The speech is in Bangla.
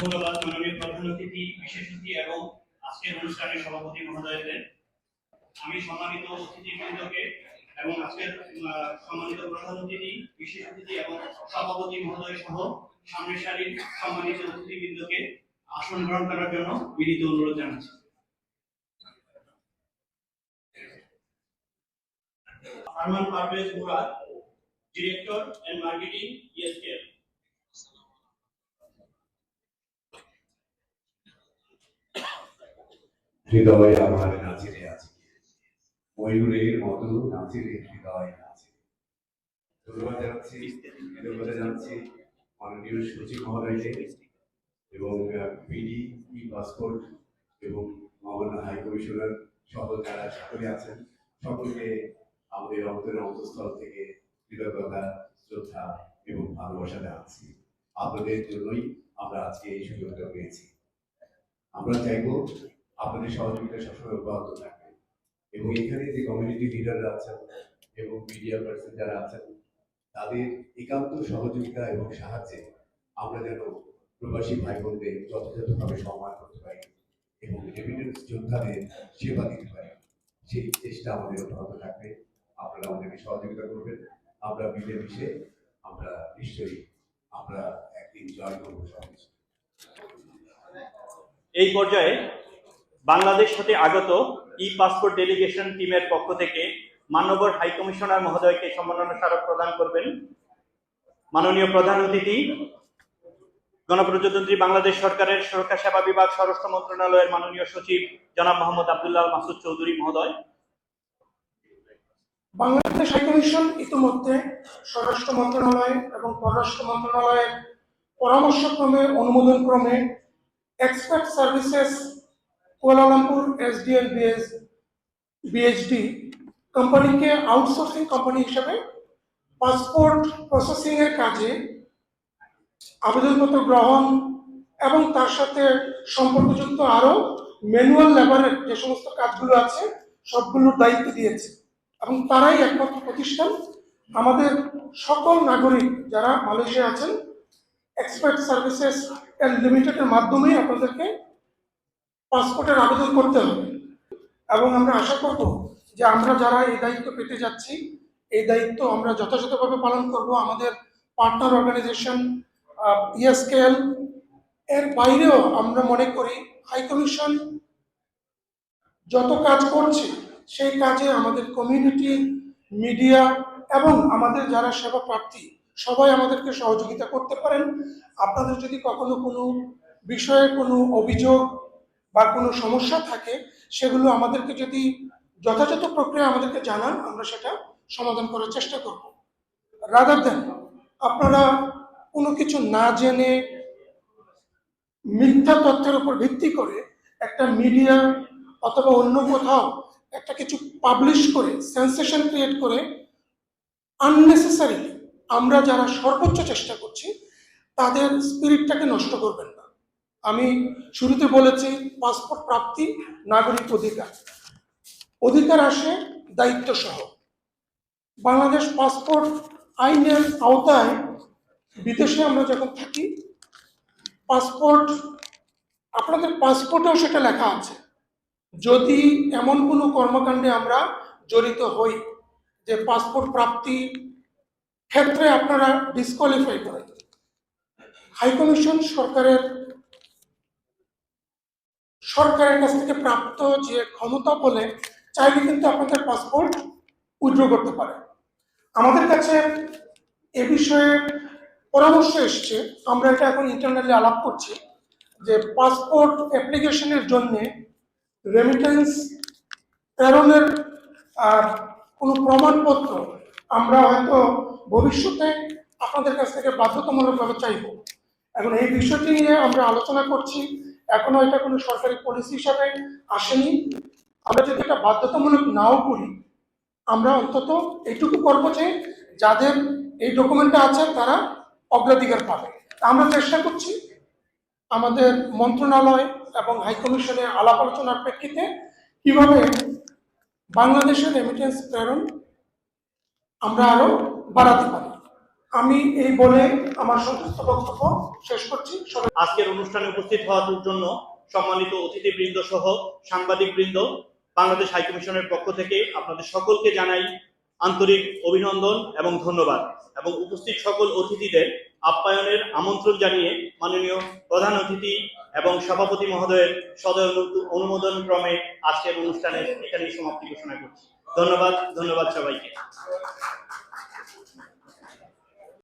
ধন্যবাদ মাননীয় প্রধান অতিথি বিশেষ অতিথি এবং আজকের অনুষ্ঠানের সভাপতি মহোদয়দের। আমি সম্মানিত অতিথিবৃন্দকে এবং আজকের সম্মানিত প্রধান অতিথি বিশেষ অতিথি এবং সভাপতি মহোদয় সহ সামনের সারির সম্মানিত অতিথিবৃন্দকে আসন গ্রহণ করার জন্য বিনীত অনুরোধ জানাচ্ছি। Arman Parvez Murad director and marketing ESKL হৃদয় আমার নাচিরে আছে। ময়ূরের মতো নাচিরে হৃদয় নাচে ধন্যবাদ জানাচ্ছি ধন্যবাদ জানাচ্ছি মাননীয় সচিব মহোদয়কে এবং পিডি ই পাসপোর্ট এবং মহামান্য হাই কমিশনার সহ যারা সকলে আছেন, সকলকে আমাদের অন্তরের অন্তঃস্থল থেকে কৃতজ্ঞতা, শ্রদ্ধা এবং ভালোবাসা জানাচ্ছি। আপনাদের জন্যই আমরা আজকে এই সুযোগটা পেয়েছি। আমরা চাইব আপনাদের সহযোগিতা সবসময় অব্যাহত থাকবে। এবং এখানে যে কমিউনিটি লিডাররা আছেন এবং মিডিয়া পার্সন যারা আছেন তাদের একান্ত সহযোগিতা এবং সাহায্যে আমরা যেন প্রবাসী ভাই বোনদের যথাযথভাবে সম্মান করতে পারি এবং রেমিটেন্স যোদ্ধাদের সেবা দিতে পারি সেই চেষ্টা আমাদের অব্যাহত থাকবে। আপনারা আমাদেরকে সহযোগিতা করবেন। আমরা মিলেমিশে আমরা নিশ্চয়ই আমরা একদিন জয় করব সব কিছু এই পর্যায়ে বাংলাদেশ হতে আগত ই পাসপোর্ট ডেলিগেশন টিমের পক্ষ থেকে মান্যবর হাই কমিশনার মহোদয়কে সম্মাননা স্মারক প্রদান করবেন। মাননীয় প্রধান অতিথি, গণপ্রজাতন্ত্রী বাংলাদেশ সরকারের সুরক্ষা সেবা বিভাগ স্বরাষ্ট্র মন্ত্রণালয়ের মাননীয় সচিব জনাব মোহাম্মদ আব্দুল্লাহ মাসুদ চৌধুরী মহোদয়। বাংলাদেশ হাইকমিশন ইতিমধ্যে স্বরাষ্ট্র মন্ত্রণালয় এবং পররাষ্ট্র মন্ত্রণালয়ের পরামর্শক্রমে অনুমোদন ক্রমে expert services Kuala Lumpur SDL BS BHD কোম্পানিকে আউটসোর্সিং কোম্পানি হিসেবে পাসপোর্ট প্রসেসিং এর কাজে আবেদনপত্র গ্রহণ এবং তার সাথে সম্পর্কযুক্ত আরও ম্যানুয়াল লেবারের যে সমস্ত কাজগুলো আছে, সবগুলোর দায়িত্ব দিয়েছে। এবং তারাই একমাত্র প্রতিষ্ঠান। আমাদের সকল নাগরিক যারা মালয়েশিয়া আছেন এক্সপার্ট সার্ভিসেস লিমিটেডের মাধ্যমেই আপনাদেরকে পাসপোর্টের আবেদন করতে হবে। এবং আমরা আশা করব যে আমরা যারা এই দায়িত্ব পেতে যাচ্ছি, এই দায়িত্ব আমরা যথাযথভাবে পালন করব। আমাদের পার্টনার অর্গানাইজেশন ইএসকেএল এর বাইরেও আমরা মনে করি হাই কমিশন যত কাজ করছে, সেই কাজে আমাদের কমিউনিটি মিডিয়া এবং আমাদের যারা সেবা প্রার্থী, সবাই আমাদেরকে সহযোগিতা করতে পারেন। আপনাদের যদি কখনো কোনো বিষয়ে কোনো অভিযোগ বা কোনো সমস্যা থাকে, সেগুলো আমাদেরকে যদি যথাযথ প্রক্রিয়া আমাদেরকে জানান, আমরা সেটা সমাধান করার চেষ্টা করব। রাদার দেন আপনারা কোনো কিছু না জেনে মিথ্যা তথ্যের উপর ভিত্তি করে একটা মিডিয়া অথবা অন্য কোথাও একটা কিছু পাবলিশ করে সেন্সেশন ক্রিয়েট করে আননেসেসারি আমরা যারা সর্বোচ্চ চেষ্টা করছি, তাদের স্পিরিটটাকে নষ্ট করবেন আমি শুরুতে বলেছি পাসপোর্ট প্রাপ্তি, নাগরিক অধিকার। অধিকার আসে দায়িত্ব সহ বাংলাদেশ পাসপোর্ট আইনের আওতায় বিদেশে আমরা যখন থাকি পাসপোর্ট আপনাদের পাসপোর্টেও সেটা লেখা আছে। যদি এমন কোনো কর্মকাণ্ডে আমরা জড়িত হই যে পাসপোর্ট প্রাপ্তি ক্ষেত্রে আপনারা ডিসকোয়ালিফাই করেন। হাইকমিশন সরকারের সরকারের কাছ থেকে প্রাপ্ত যে ক্ষমতা বলে চাইলে কিন্তু আপনাদের পাসপোর্ট উইথড্র করতে পারে। আমাদের কাছে এ বিষয়ে পরামর্শ এসছে। আমরা এটা এখন ইন্টারনালি আলাপ করছি যে পাসপোর্ট অ্যাপ্লিকেশনের জন্যে রেমিটেন্স প্রেরণের আর কোনো প্রমাণপত্র আমরা হয়তো ভবিষ্যতে আপনাদের কাছ থেকে বাধ্যতামূলকভাবে চাইব। এখন এই বিষয়টি নিয়ে আমরা আলোচনা করছি। এখনও এটা কোনো সরকারি পলিসি হিসাবে আসেনি। আমরা যদি এটা বাধ্যতামূলক নাও করি, আমরা অন্তত এইটুকু করব যে যাদের এই ডকুমেন্টটা আছে তারা অগ্রাধিকার পাবে। আমরা চেষ্টা করছি আমাদের মন্ত্রণালয় এবং হাইকমিশনে আলাপ আলোচনার প্রেক্ষিতে কীভাবে বাংলাদেশের রেমিটেন্স প্রেরণ আমরা আরও বাড়াতে পারি। আমি এই বলে আমার সংক্ষিপ্ত বক্তব্য শেষ করছি। আজকের অনুষ্ঠানে উপস্থিত হওয়ার জন্য সম্মানিত অতিথিবৃন্দ সহ সাংবাদিক বৃন্দ বাংলাদেশ হাইকমিশনের পক্ষ থেকে আপনাদের সকলকে জানাই আন্তরিক অভিনন্দন এবং ধন্যবাদ এবং উপস্থিত সকল অতিথিদের আপ্যায়নের আমন্ত্রণ জানিয়ে মাননীয় প্রধান অতিথি এবং সভাপতি মহোদয়ের সদয় অনু- অনুমোদন ক্রমে আজকের অনুষ্ঠানের এখানেই সমাপ্তি ঘোষণা করছি। ধন্যবাদ ধন্যবাদ সবাইকে।